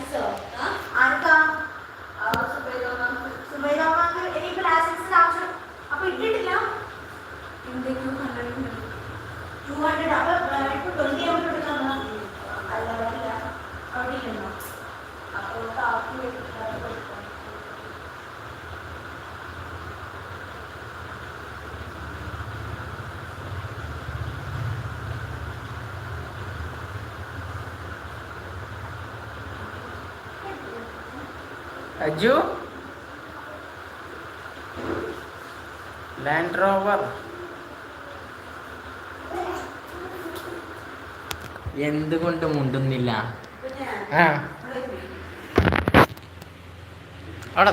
അപ്പൊ അവിടെ ഇല്ല അപ്പൊ കാക്കി വെച്ചിട്ട് അജു? ലാൻഡ് റോവർ എന്തുകൊണ്ട് മുണ്ടുന്നില്ല? ആ. അവിടെ